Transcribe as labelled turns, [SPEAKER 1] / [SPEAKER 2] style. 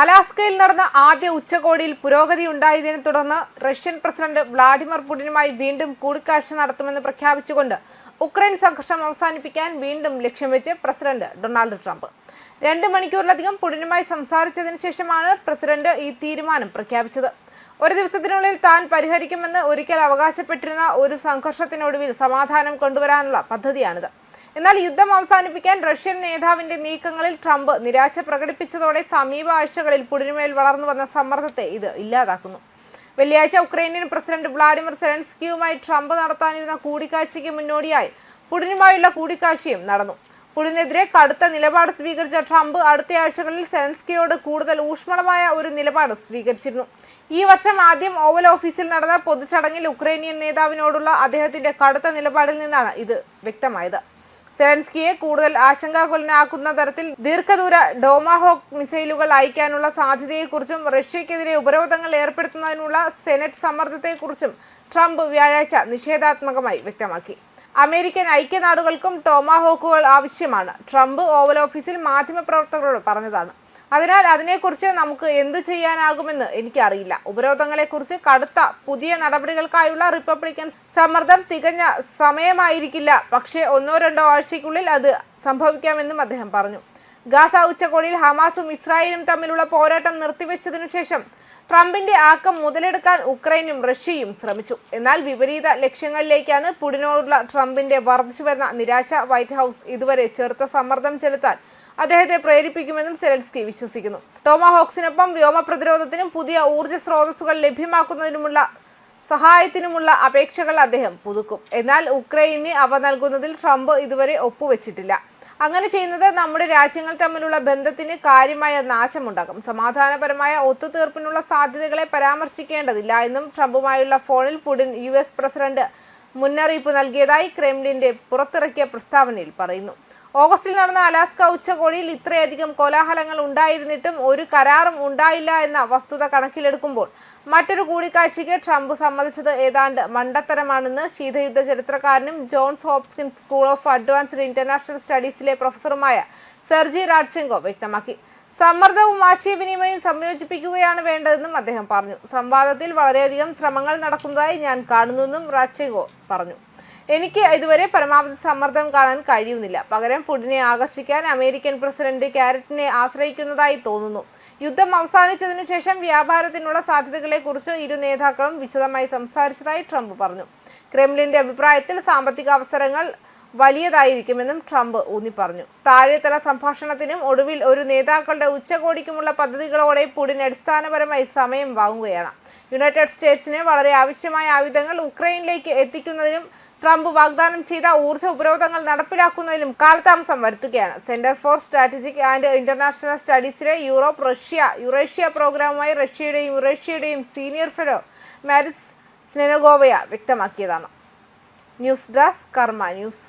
[SPEAKER 1] അലാസ്കയിൽ നടന്ന ആദ്യ ഉച്ചകോടിയിൽ പുരോഗതി ഉണ്ടായതിനെ തുടർന്ന് റഷ്യൻ പ്രസിഡന്റ് വ്ളാഡിമിർ പുടിനുമായി വീണ്ടും കൂടിക്കാഴ്ച നടത്തുമെന്ന് പ്രഖ്യാപിച്ചുകൊണ്ട് ഉക്രൈൻ സംഘർഷം അവസാനിപ്പിക്കാൻ വീണ്ടും ലക്ഷ്യം വെച്ച് പ്രസിഡന്റ് ഡൊണാൾഡ് ട്രംപ്. രണ്ട് മണിക്കൂറിലധികം പുടിനുമായി സംസാരിച്ചതിന് ശേഷമാണ് പ്രസിഡന്റ് ഈ തീരുമാനം പ്രഖ്യാപിച്ചത്. ഒരു ദിവസത്തിനുള്ളിൽ താൻ പരിഹരിക്കുമെന്ന് ഒരിക്കൽ അവകാശപ്പെട്ടിരുന്ന ഒരു സംഘർഷത്തിനൊടുവിൽ സമാധാനം കൊണ്ടുവരാനുള്ള പദ്ധതിയാണിത്. എന്നാൽ യുദ്ധം അവസാനിപ്പിക്കാൻ റഷ്യൻ നേതാവിന്റെ നീക്കങ്ങളിൽ ട്രംപ് നിരാശ പ്രകടിപ്പിച്ചതോടെ സമീപ ആഴ്ചകളിൽ പുടിനുമേൽ വളർന്നു വന്ന സമ്മർദ്ദത്തെ ഇത് ഇല്ലാതാക്കുന്നു. വെള്ളിയാഴ്ച ഉക്രൈനിയൻ പ്രസിഡന്റ് വ്ളാഡിമിർ സെലൻസ്കിയുമായി ട്രംപ് നടത്താനിരുന്ന കൂടിക്കാഴ്ചയ്ക്ക് മുന്നോടിയായി പുടിനുമായുള്ള കൂടിക്കാഴ്ചയും നടന്നു. പുടിനെതിരെ കടുത്ത നിലപാട് സ്വീകരിച്ച ട്രംപ് അടുത്തയാഴ്ചകളിൽ സെൻസ്കിയോട് കൂടുതൽ ഊഷ്മളമായ ഒരു നിലപാട് സ്വീകരിച്ചിരുന്നു. ഈ വർഷം ആദ്യം ഓവൽ ഓഫീസിൽ നടന്ന പൊതുചടങ്ങിൽ ഉക്രൈനിയൻ നേതാവിനോടുള്ള അദ്ദേഹത്തിന്റെ കടുത്ത നിലപാടിൽ നിന്നാണ് ഇത് വ്യക്തമായത്. സെലൻസ്കിയെ കൂടുതൽ ആശങ്കാകുലനാക്കുന്ന തരത്തിൽ ദീർഘദൂര ഡോമാഹോക് മിസൈലുകൾ അയക്കാനുള്ള സാധ്യതയെക്കുറിച്ചും റഷ്യക്കെതിരെ ഉപരോധങ്ങൾ ഏർപ്പെടുത്തുന്നതിനുള്ള സെനറ്റ് സമ്മർദ്ദത്തെക്കുറിച്ചും ട്രംപ് വ്യാഴാഴ്ച നിഷേധാത്മകമായി വ്യക്തമാക്കി. അമേരിക്കൻ ഐക്യനാടുകൾക്കും ടോമാഹോക്കുകൾ ആവശ്യമാണ്. ട്രംപ് ഓവൽ ഓഫീസിൽ മാധ്യമപ്രവർത്തകരോട് പറഞ്ഞതാണ്. അതിനാൽ അതിനെക്കുറിച്ച് നമുക്ക് എന്തു ചെയ്യാനാകുമെന്ന് എനിക്കറിയില്ല. ഉപരോധങ്ങളെക്കുറിച്ച് കടുത്ത പുതിയ നടപടികൾക്കായുള്ള റിപ്പബ്ലിക്കൻ സമ്മർദ്ദം തികഞ്ഞ സമയമായിരിക്കില്ല. പക്ഷേ ഒന്നോ രണ്ടോ ആഴ്ചയ്ക്കുള്ളിൽ അത് സംഭവിക്കാമെന്നും അദ്ദേഹം പറഞ്ഞു. ഗാസ ഉച്ചകോടിയിൽ ഹമാസും ഇസ്രായേലും തമ്മിലുള്ള പോരാട്ടം നിർത്തിവെച്ചതിനു ശേഷം ട്രംപിന്റെ ആക്കം മുതലെടുക്കാൻ ഉക്രൈനും റഷ്യയും ശ്രമിച്ചു. എന്നാൽ വിപരീത ലക്ഷ്യങ്ങളിലേക്കാണ് പുടിനോടുള്ള ട്രംപിന്റെ വർദ്ധിച്ചു വരുന്ന നിരാശ വൈറ്റ് ഹൗസ് ഇതുവരെ ചെറുത്ത സമ്മർദ്ദം ചെലുത്താൻ അദ്ദേഹത്തെ പ്രേരിപ്പിക്കുമെന്നും സെലൻസ്കി വിശ്വസിക്കുന്നു. ടോമഹോക്സിനൊപ്പം വ്യോമ പ്രതിരോധത്തിനും പുതിയ ഊർജ സ്രോതസ്സുകൾ ലഭ്യമാക്കുന്നതിനുമുള്ള സഹായത്തിനുമുള്ള അപേക്ഷകൾ അദ്ദേഹം പുതുക്കും. എന്നാൽ ഉക്രൈന് അവ നൽകുന്നതിൽ ട്രംപ് ഇതുവരെ ഒപ്പുവെച്ചിട്ടില്ല. അങ്ങനെ ചെയ്യുന്നത് നമ്മുടെ രാജ്യങ്ങൾ തമ്മിലുള്ള ബന്ധത്തിന് കാര്യമായ നാശമുണ്ടാകും സമാധാനപരമായ ഒത്തുതീർപ്പിനുള്ള സാധ്യതകളെ പരാമർശിക്കേണ്ടതില്ല എന്നും ട്രംപുമായുള്ള ഫോണിൽ പുടിൻ യു പ്രസിഡന്റ് മുന്നറിയിപ്പ് നൽകിയതായി ക്രെംലിന്റെ പുറത്തിറക്കിയ പ്രസ്താവനയിൽ പറയുന്നു. ഓഗസ്റ്റിൽ നടന്ന അലാസ്ക ഉച്ചകോടിയിൽ ഇത്രയധികം കോലാഹലങ്ങൾ ഉണ്ടായിരുന്നിട്ടും ഒരു കരാറും ഉണ്ടായില്ല എന്ന വസ്തുത കണക്കിലെടുക്കുമ്പോൾ മറ്റൊരു കൂടിക്കാഴ്ചയ്ക്ക് ട്രംപ് സമ്മതിച്ചത് ഏതാണ്ട് മണ്ടത്തരമാണെന്ന് ശീതയുദ്ധ ചരിത്രകാരനും Johns Hopkins School of Advanced International സ്റ്റഡീസിലെ പ്രൊഫസറുമായ സെർജി രാഡ്ചെങ്കോ വ്യക്തമാക്കി. സമ്മർദ്ദവും ആശയവിനിമയം സംയോജിപ്പിക്കുകയാണ് വേണ്ടതെന്നും അദ്ദേഹം പറഞ്ഞു. സംവാദത്തിൽ വളരെയധികം ശ്രമങ്ങൾ നടക്കുന്നതായി ഞാൻ കാണുന്നുവെന്നും റാഡ്ചെങ്കോ പറഞ്ഞു. എനിക്ക് ഇതുവരെ പരമാവധി സമ്മർദ്ദം കാണാൻ കഴിയുന്നില്ല. പകരം പുടിനെ ആകർഷിക്കാൻ അമേരിക്കൻ പ്രസിഡന്റ് കാരറ്റിനെ ആശ്രയിക്കുന്നതായി തോന്നുന്നു. യുദ്ധം അവസാനിച്ചതിനു ശേഷം വ്യാപാരത്തിനുള്ള സാധ്യതകളെക്കുറിച്ച് ഇരു നേതാക്കളും വിശദമായി സംസാരിച്ചതായി ട്രംപ് പറഞ്ഞു. ക്രെംലിന്റെ അഭിപ്രായത്തിൽ സാമ്പത്തിക അവസരങ്ങൾ വലിയതായിരിക്കുമെന്നും ട്രംപ് ഊന്നി പറഞ്ഞു. താഴെത്തല സംഭാഷണത്തിനും ഒടുവിൽ ഒരു നേതാക്കളുടെ ഉച്ചകോടിക്കുമുള്ള പദ്ധതികളോടെ പുടിൻ അടിസ്ഥാനപരമായി സമയം വാങ്ങുകയാണ്. യുണൈറ്റഡ് സ്റ്റേറ്റ്സിന് വളരെ ആവശ്യമായ ആയുധങ്ങൾ ഉക്രൈനിലേക്ക് എത്തിക്കുന്നതിനും ട്രംപ് വാഗ്ദാനം ചെയ്ത ഊർജ ഉപരോധങ്ങൾ നടപ്പിലാക്കുന്നതിലും കാലതാമസം വരുത്തുകയാണ്. Centre for Strategic and International സ്റ്റഡീസിലെ Europe Russia Eurasia പ്രോഗ്രാമുമായി റഷ്യയുടെയും യുറേഷ്യയുടെയും senior fellow Maria Snegovaya വ്യക്തമാക്കിയതാണ്. News desk Karma news